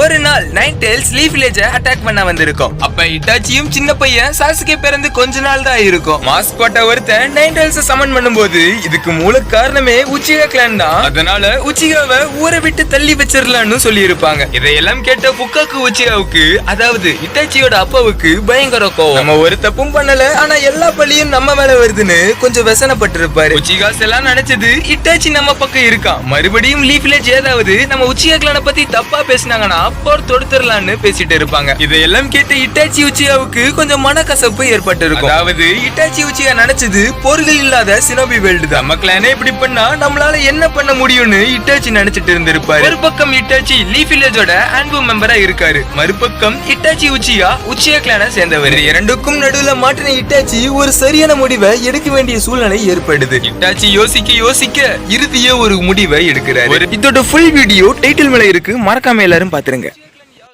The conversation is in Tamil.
ஒரு நாள் nine tails leaf village attack பண்ண வந்திருக்கும். அப்ப இட்டாச்சியும் சின்ன பையன் சாசுகே பிறந்து கொஞ்ச நாள் தான் இருக்கும். மாஸ்க் போட்ட ஒருத்தன் நைன் டெயில்ஸ் சமன் பண்ணும்போது இதுக்கு மூல காரணமே உச்சிகா கிளான் தான். அதனால உச்சிகாவை ஊரை விட்டு தள்ளி வச்சிடலாம்னு சொல்லி இருப்பாங்க இதையெல்லாம் கேட்ட புக்காக்கு உச்சிகாவுக்கு அதாவது இட்டாச்சியோட அப்பாவுக்கு பயங்கர கோவம். நம்ம ஒரு தப்பும் பண்ணல ஆனா எல்லா பள்ளியும் நம்ம மேல வருதுன்னு கொஞ்சம் வெசனப்பட்டிருப்பாரு. உச்சிகாஸ் எல்லாம் நினைச்சது இட்டாச்சி நம்ம பக்கம் இருக்கான். மறுபடியும் லீஃப் வில்லேஜ் ஏதாவது நம்ம உச்சிகா கிளான பத்தி தப்பா பேசினாங்கன்னா போர் தொடுத்துடலாம்னு பேசிட்டு இருப்பாங்க. இதையெல்லாம் கேட்டு இட்டாச்சி உச்சியாவுக்கு கொஞ்சம் மனக்கசப்பு ஏற்பட்டிருக்கும். அதாவது இட்டாச்சி உச்சியா நினைச்சது போர்கள் இல்லாத சினோபி வேல்டு தான். நம்ம கிளானே இப்படி பண்ணா நம்மளால என்ன பண்ண முடியும்னு இட்டாச்சி நினைச்சிட்டு இருந்திருப்பாரு. ஒரு பக்கம் இட்டாச்சி லீஃப் வில்லேஜோட அன்பு மெம்பரா இருக்காரு. மறுபக்கம் இட்டாச்சி உச்சியா உச்சியா கிளான சேர்ந்தவர். இரண்டுக்கும் நடுவுல மாட்டின இட்டாச்சி ஒரு சரியான முடிவை எடுக்க வேண்டிய சூழ்நிலை ஏற்படுது. இட்டாச்சி யோசிக்க யோசிக்க இறுதிய ஒரு முடிவை எடுக்கிறாரு. இதோட ஃபுல் வீடியோ டைட்டில் மேல இருக்கு. மறக்காம எல்லாரும் விட்டுருங்க